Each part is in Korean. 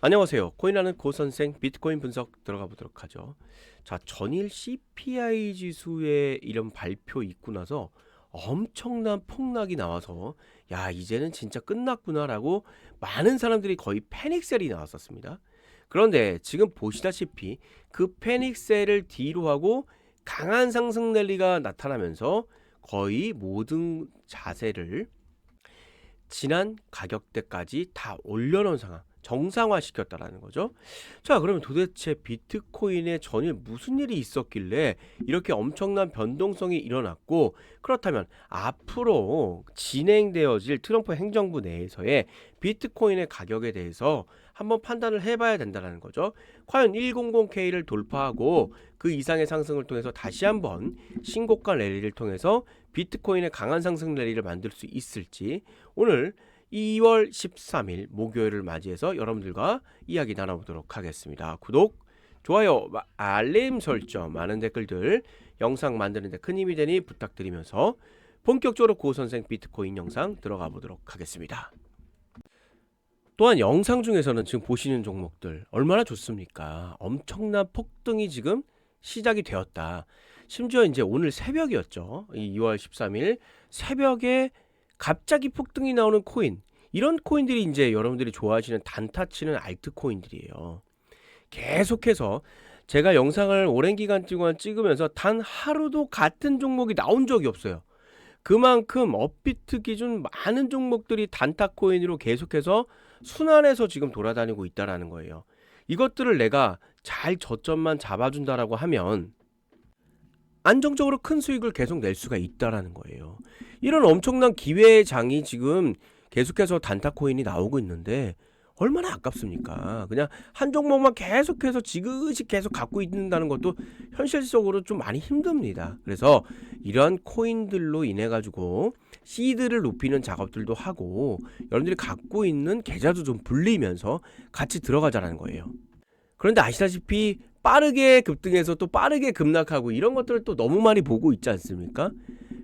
안녕하세요. 코인하는 고 선생 비트코인 분석 들어가 보도록 하죠. 자, 전일 CPI 지수의 이런 발표 있고 나서 엄청난 폭락이 나와서 야, 이제는 진짜 끝났구나라고 많은 사람들이 거의 패닉셀이 나왔었습니다. 그런데 지금 보시다시피 그 패닉셀을 뒤로 하고 강한 상승 랠리가 나타나면서 거의 모든 자세를 지난 가격대까지 다 올려놓은 상황. 정상화 시켰다라는 거죠. 자, 그러면 도대체 비트코인에 전일 무슨 일이 있었길래 이렇게 엄청난 변동성이 일어났고 그렇다면 앞으로 진행되어질 트럼프 행정부 내에서의 비트코인의 가격에 대해서 한번 판단을 해봐야 된다는 거죠. 과연 100K를 돌파하고 그 이상의 상승을 통해서 다시 한번 신고가 랠리를 통해서 비트코인의 강한 상승 랠리를 만들 수 있을지 오늘 2월 13일 목요일을 맞이해서 여러분들과 이야기 나눠보도록 하겠습니다. 구독, 좋아요, 알림 설정, 많은 댓글들 영상 만드는 데 큰 힘이 되니 부탁드리면서 본격적으로 고 선생 비트코인 영상 들어가 보도록 하겠습니다. 또한 영상 중에서는 지금 보시는 종목들 얼마나 좋습니까? 엄청난 폭등이 지금 시작이 되었다. 심지어 이제 오늘 새벽이었죠. 이 2월 13일 새벽에 갑자기 폭등이 나오는 코인 이런 코인들이 이제 여러분들이 좋아하시는 단타 치는 알트 코인들이에요. 계속해서 제가 영상을 오랜 기간 동안 찍으면서 단 하루도 같은 종목이 나온 적이 없어요. 그만큼 업비트 기준 많은 종목들이 단타 코인으로 계속해서 순환해서 지금 돌아다니고 있다라는 거예요. 이것들을 내가 잘 저점만 잡아준다라고 하면 안정적으로 큰 수익을 계속 낼 수가 있다라는 거예요. 이런 엄청난 기회의 장이 지금 계속해서 단타 코인이 나오고 있는데 얼마나 아깝습니까? 그냥 한 종목만 계속해서 지그시 계속 갖고 있는다는 것도 현실적으로 좀 많이 힘듭니다. 그래서 이러한 코인들로 인해 가지고 시드를 높이는 작업들도 하고 여러분들이 갖고 있는 계좌도 좀 불리면서 같이 들어가자라는 거예요. 그런데 아시다시피 빠르게 급등해서 또 빠르게 급락하고 이런 것들을 또 너무 많이 보고 있지 않습니까?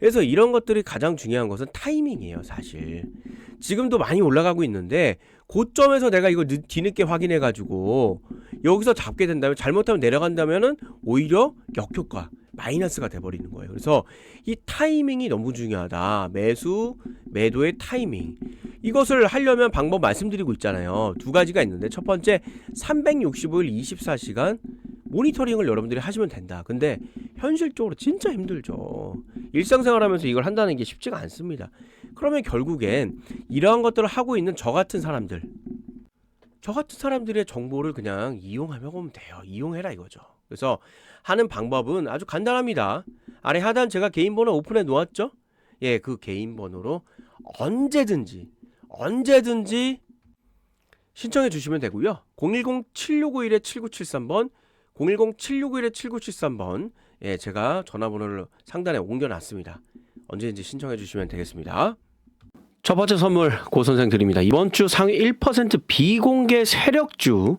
그래서 이런 것들이 가장 중요한 것은 타이밍이에요, 사실. 지금도 많이 올라가고 있는데 고점에서 내가 이거 늦, 뒤늦게 확인해 가지고 여기서 잡게 된다면 잘못하면 내려간다면은 오히려 역효과 마이너스가 돼 버리는 거예요. 그래서 이 타이밍이 너무 중요하다. 매수, 매도의 타이밍. 이것을 하려면 방법 말씀드리고 있잖아요. 두 가지가 있는데 첫 번째 365일 24시간 모니터링을 여러분들이 하시면 된다. 근데 현실적으로 진짜 힘들죠. 일상생활 하면서 이걸 한다는 게 쉽지가 않습니다. 그러면 결국엔 이러한 것들을 하고 있는 저 같은 사람들, 저 같은 사람들의 정보를 그냥 이용하면 오면 돼요. 이용해라 이거죠. 그래서 하는 방법은 아주 간단합니다. 아래 하단 제가 개인 번호 오픈해 놓았죠? 예, 그 개인 번호로 언제든지 언제든지 신청해 주시면 되고요. 010-7651-7973번 010-7651-7973번 예, 제가 전화번호를 상단에 옮겨놨습니다. 언제든지 신청해 주시면 되겠습니다. 첫 번째 선물 고 선생 드립니다. 이번 주 상위 1% 비공개 세력주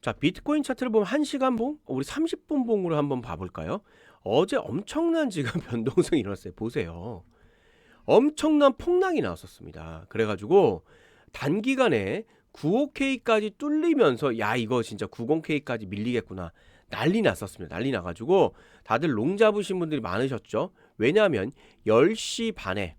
자, 비트코인 차트를 보면 1시간 봉, 우리 30분 봉으로 한번 봐볼까요? 어제 엄청난 지금 변동성이 일어났어요. 보세요. 엄청난 폭락이 나왔었습니다. 그래가지고 단기간에 95K까지 뚫리면서 야 이거 진짜 90K까지 밀리겠구나 난리 났었습니다. 난리 나가지고 다들 롱 잡으신 분들이 많으셨죠. 왜냐하면 10시 반에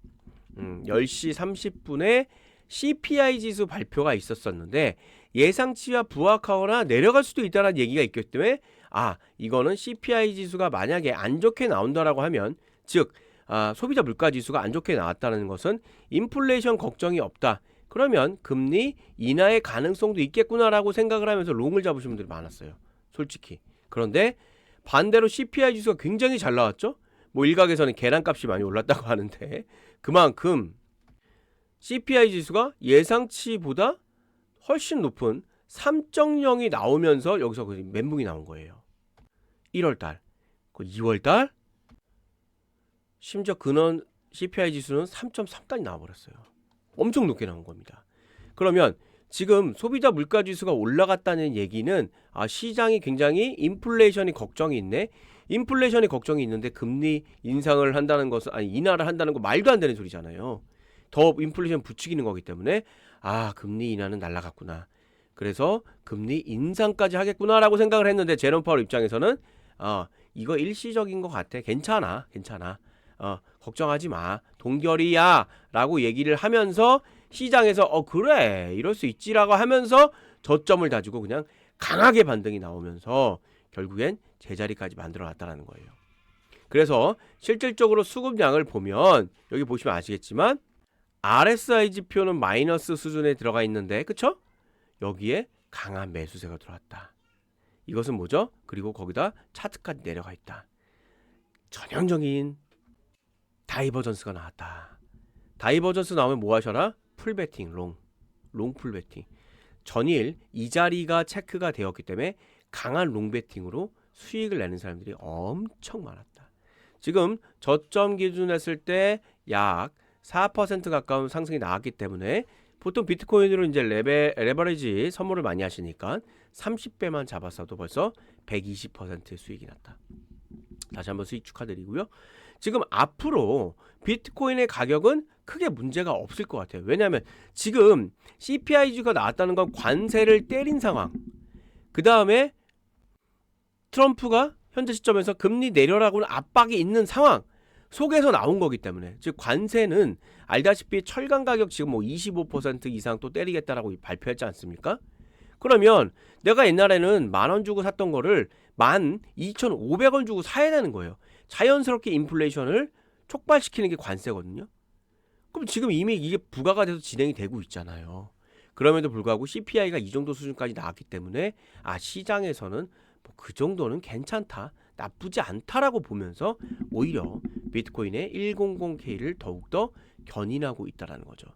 음, 10시 30분에 CPI 지수 발표가 있었었는데 예상치와 부합하거나 내려갈 수도 있다는 얘기가 있기 때문에 아 이거는 CPI 지수가 만약에 안 좋게 나온다라고 하면 즉 아, 소비자 물가 지수가 안 좋게 나왔다는 것은 인플레이션 걱정이 없다. 그러면 금리 인하의 가능성도 있겠구나라고 생각을 하면서 롱을 잡으신 분들이 많았어요. 솔직히. 그런데 반대로 CPI 지수가 굉장히 잘 나왔죠. 뭐 일각에서는 계란값이 많이 올랐다고 하는데 그만큼 CPI 지수가 예상치보다 훨씬 높은 3.0이 나오면서 여기서 그 멘붕이 나온 거예요. 1월 달, 그 2월 달 심지어 근원 CPI 지수는 3.3까지 나와 버렸어요. 엄청 높게 나온 겁니다. 그러면 지금 소비자 물가 지수가 올라갔다는 얘기는 아 시장이 굉장히 인플레이션이 걱정이 있네. 인플레이션이 걱정이 있는데 금리 인상을 한다는 것은 아니 인하를 한다는 거 말도 안 되는 소리잖아요. 더 인플레이션 부추기는 거기 때문에 아 금리 인하는 날라갔구나. 그래서 금리 인상까지 하겠구나라고 생각을 했는데 제롬 파월 입장에서는 어 이거 일시적인 것 같아. 괜찮아, 괜찮아. 어 걱정하지 마. 동결이야라고 얘기를 하면서 시장에서 어 그래 이럴 수 있지라고 하면서 저점을 다지고 그냥 강하게 반등이 나오면서 결국엔 제자리까지 만들어 놨다라는 거예요. 그래서 실질적으로 수급량을 보면 여기 보시면 아시겠지만 RSI 지표는 마이너스 수준에 들어가 있는데 그쵸? 여기에 강한 매수세가 들어왔다. 이것은 뭐죠? 그리고 거기다 차트까지 내려가 있다. 전형적인 다이버전스가 나왔다. 다이버전스 나오면 뭐 하셔라? 풀베팅, 롱. 롱 풀베팅. 전일 이 자리가 체크가 되었기 때문에 강한 롱베팅으로 수익을 내는 사람들이 엄청 많았다. 지금 저점 기준 했을 때 약 4% 가까운 상승이 나왔기 때문에 보통 비트코인으로 이제 레베, 레버리지 선물을 많이 하시니까 30배만 잡았어도 벌써 120%의 수익이 났다. 다시 한번 수익 축하드리고요. 지금 앞으로 비트코인의 가격은 크게 문제가 없을 것 같아요. 왜냐하면 지금 CPIG가 나왔다는 건 관세를 때린 상황. 그 다음에 트럼프가 현재 시점에서 금리 내려라고는 압박이 있는 상황 속에서 나온 거기 때문에 즉 관세는 알다시피 철강 가격 지금 뭐 25% 이상 또 때리겠다라고 발표했지 않습니까? 그러면 내가 옛날에는 만 원 주고 샀던 거를 만 2,500원 주고 사야 되는 거예요. 자연스럽게 인플레이션을 촉발시키는 게 관세거든요. 그럼 지금 이미 이게 부과가 돼서 진행이 되고 있잖아요. 그럼에도 불구하고 CPI가 이 정도 수준까지 나왔기 때문에 아 시장에서는 뭐 그 정도는 괜찮다. 나쁘지 않다라고 보면서 오히려 비트코인의 100K를 더욱더 견인하고 있다라는 거죠.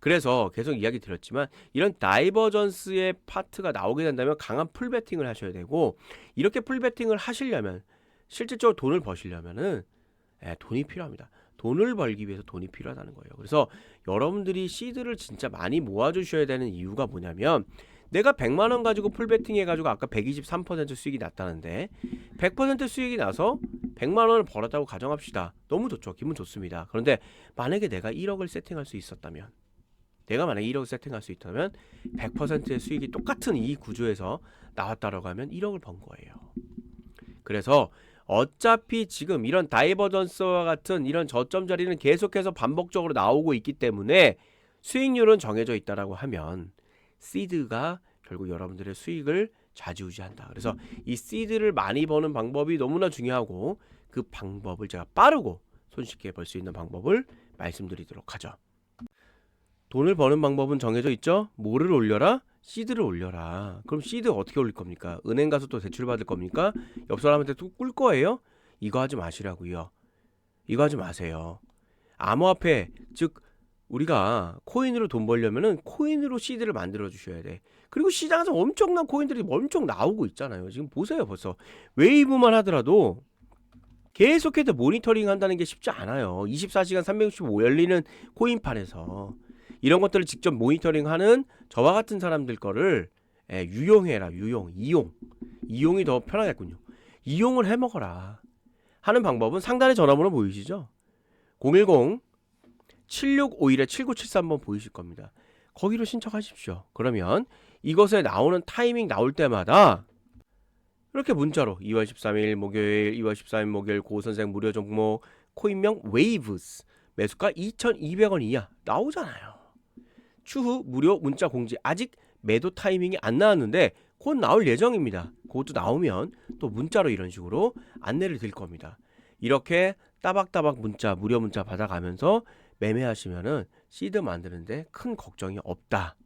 그래서 계속 이야기 드렸지만 이런 다이버전스의 파트가 나오게 된다면 강한 풀베팅을 하셔야 되고 이렇게 풀베팅을 하시려면 실질적으로 돈을 버시려면은 예, 돈이 필요합니다. 돈을 벌기 위해서 돈이 필요하다는 거예요. 그래서 여러분들이 시드를 진짜 많이 모아주셔야 되는 이유가 뭐냐면 내가 100만 원 가지고 풀베팅 해가지고 아까 123% 수익이 났다는데 100% 수익이 나서 100만 원을 벌었다고 가정합시다. 너무 좋죠. 기분 좋습니다. 그런데 만약에 내가 1억을 세팅할 수 있었다면 내가 만약에 1억 세팅할 수 있다면 100%의 수익이 똑같은 이 구조에서 나왔다라고 하면 1억을 번 거예요. 그래서 어차피 지금 이런 다이버전스와 같은 이런 저점 자리는 계속해서 반복적으로 나오고 있기 때문에 수익률은 정해져 있다라고 하면 시드가 결국 여러분들의 수익을 좌지우지한다. 그래서 이 시드를 많이 버는 방법이 너무나 중요하고 그 방법을 제가 빠르고 손쉽게 벌 수 있는 방법을 말씀드리도록 하죠. 돈을 버는 방법은 정해져 있죠. 뭐를 올려라? 시드를 올려라. 그럼 시드 어떻게 올릴 겁니까? 은행 가서 또 대출 받을 겁니까? 옆 사람한테 또 꿀 거예요? 이거 하지 마시라고요. 이거 하지 마세요. 암호화폐 즉 우리가 코인으로 돈 벌려면은 코인으로 시드를 만들어 주셔야 돼. 그리고 시장에서 엄청난 코인들이 엄청 나오고 있잖아요. 지금 보세요, 벌써 웨이브만 하더라도 계속해서 모니터링 한다는 게 쉽지 않아요. 24시간 365 열리는 코인판에서 이런 것들을 직접 모니터링 하는 저와 같은 사람들 거를 예, 유용해라, 유용, 이용, 이용이 더 편하겠군요. 이용을 해 먹어라. 하는 방법은 상단에 전화번호 보이시죠? 010 7651에 7973번 보이실 겁니다. 거기로 신청하십시오. 그러면 이것에 나오는 타이밍 나올 때마다 이렇게 문자로 2월 13일 목요일, 2월 14일 목요일 고선생 무료 종목 코인명 웨이브스 매수가 2,200원 이하 나오잖아요. 추후 무료 문자 공지 아직 매도 타이밍이 안 나왔는데 곧 나올 예정입니다. 그것도 나오면 또 문자로 이런 식으로 안내를 드릴 겁니다. 이렇게 따박따박 문자 무료 문자 받아가면서 매매하시면은 시드 만드는데 큰 걱정이 없다.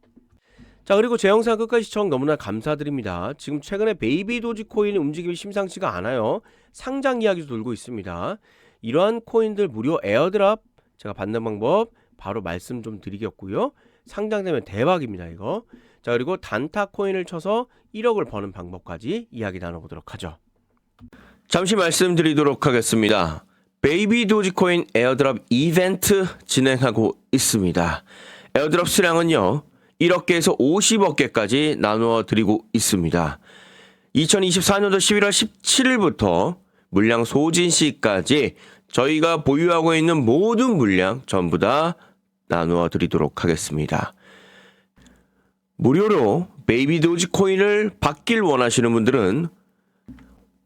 자 그리고 제 영상 끝까지 시청 너무나 감사드립니다. 지금 최근에 베이비 도지코인의 움직임이 심상치가 않아요. 상장 이야기도 돌고 있습니다. 이러한 코인들 무료 에어드랍 제가 받는 방법 바로 말씀 좀 드리겠고요. 상장되면 대박입니다 이거. 자, 그리고 단타 코인을 쳐서 1억을 버는 방법까지 이야기 나눠보도록 하죠. 잠시 말씀드리도록 하겠습니다. 베이비 도지코인 에어드랍 이벤트 진행하고 있습니다. 에어드랍 수량은요, 1억 개에서 50억 개까지 나누어 드리고 있습니다. 2024년도 11월 17일부터 물량 소진 시까지 저희가 보유하고 있는 모든 물량 전부 다 나누어 드리도록 하겠습니다. 무료로 베이비 도지 코인을 받길 원하시는 분들은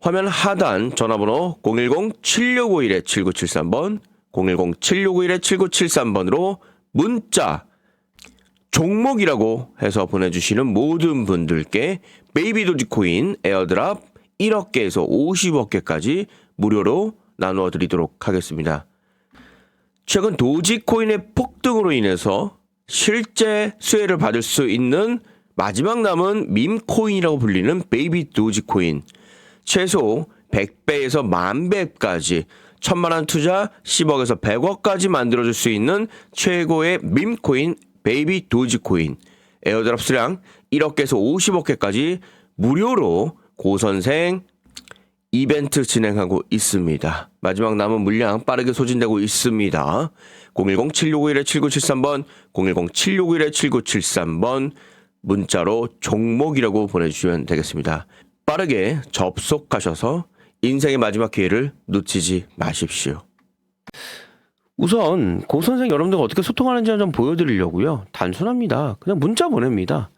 화면 하단 전화번호 010-7651-7973번, 010-7651-7973번으로 문자 종목이라고 해서 보내주시는 모든 분들께 베이비 도지코인 에어드랍 1억 개에서 50억 개까지 무료로 나누어 드리도록 하겠습니다. 최근 도지코인의 폭등으로 인해서 실제 수혜를 받을 수 있는 마지막 남은 밈코인이라고 불리는 베이비 도지코인 최소 100배에서 만배까지 천만 원 투자 10억에서 100억까지 만들어줄 수 있는 최고의 밈코인 베이비 도지코인 에어드랍 수량 1억 개에서 50억 개까지 무료로 고선생 이벤트 진행하고 있습니다. 마지막 남은 물량 빠르게 소진되고 있습니다. 010-7651-7973번, 010-7651-7973번 문자로 종목이라고 보내주시면 되겠습니다. 빠르게 접속하셔서 인생의 마지막 기회를 놓치지 마십시오. 우선 고 선생 여러분들과 어떻게 소통하는지 좀 보여드리려고요. 단순합니다. 그냥 문자 보냅니다.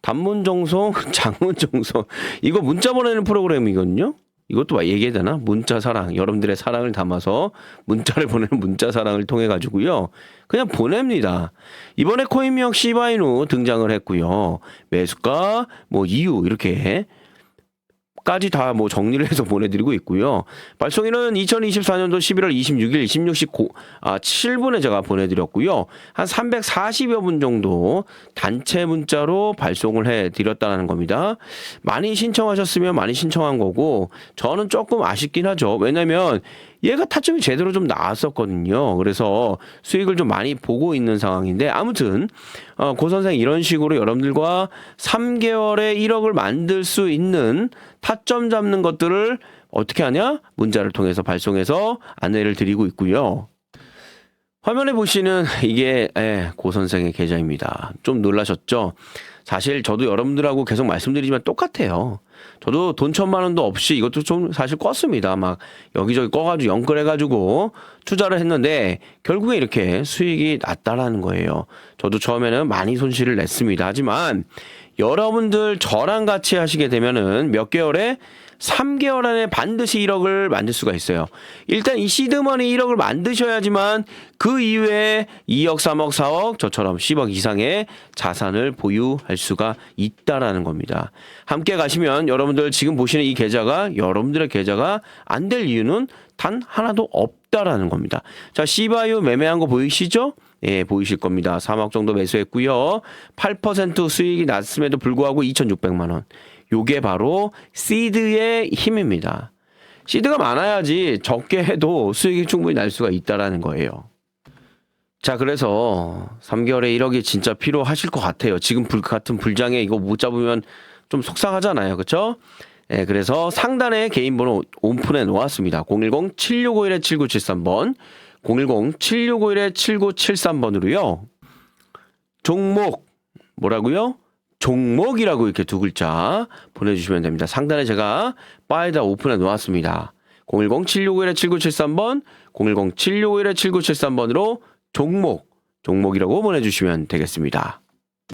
단문 정송, 장문 정송. 이거 문자 보내는 프로그램이거든요. 이것도 막 얘기해야 되나? 문자 사랑. 여러분들의 사랑을 담아서 문자를 보내는 문자 사랑을 통해 가지고요. 그냥 보냅니다. 이번에 코인미역 시바이누 등장을 했고요. 매수가, 뭐 이유 이렇게 까지 다 뭐 정리를 해서 보내드리고 있고요. 발송일은 2024년도 11월 26일 16시 고, 아, 7분에 제가 보내드렸고요. 한 340여 분 정도 단체 문자로 발송을 해드렸다는 겁니다. 많이 신청하셨으면 많이 신청한 거고 저는 조금 아쉽긴 하죠. 왜냐면 얘가 타점이 제대로 좀 나왔었거든요. 그래서 수익을 좀 많이 보고 있는 상황인데 아무튼 어, 고 선생 이런 식으로 여러분들과 3개월에 1억을 만들 수 있는 타점 잡는 것들을 어떻게 하냐? 문자를 통해서 발송해서 안내를 드리고 있고요. 화면에 보시는 이게 예, 고 선생의 계좌입니다. 좀 놀라셨죠? 사실 저도 여러분들하고 계속 말씀드리지만 똑같아요. 저도 돈 천만 원도 없이 이것도 좀 사실 껐습니다. 막 여기저기 꺼가지고 연끌해가지고 투자를 했는데 결국에 이렇게 수익이 났다라는 거예요. 저도 처음에는 많이 손실을 냈습니다. 하지만 여러분들 저랑 같이 하시게 되면은 몇 개월에 3개월 안에 반드시 1억을 만들 수가 있어요. 일단 이 시드머니 1억을 만드셔야지만 그 이외에 2억, 3억, 4억 저처럼 10억 이상의 자산을 보유할 수가 있다라는 겁니다. 함께 가시면 여러분들 지금 보시는 이 계좌가 여러분들의 계좌가 안 될 이유는 단 하나도 없다라는 겁니다. 자, 시바유 매매한 거 보이시죠? 예, 보이실 겁니다. 3억 정도 매수했고요. 8% 수익이 났음에도 불구하고 2,600만 원. 요게 바로 시드의 힘입니다. 시드가 많아야지 적게 해도 수익이 충분히 날 수가 있다라는 거예요. 자, 그래서 3개월에 1억이 진짜 필요하실 것 같아요. 지금 불 같은 불장에 이거 못 잡으면 좀 속상하잖아요. 그렇죠? 예, 그래서 상단에 개인 번호 오픈해 놓았습니다. 010-7651-7973번, 010-7651-7973번으로요. 종목 뭐라고요? 종목이라고 이렇게 두 글자 보내주시면 됩니다. 상단에 제가 바에다 오픈해 놓았습니다. 010-7651-7973번, 010-7651-7973번으로 종목, 종목이라고 보내주시면 되겠습니다.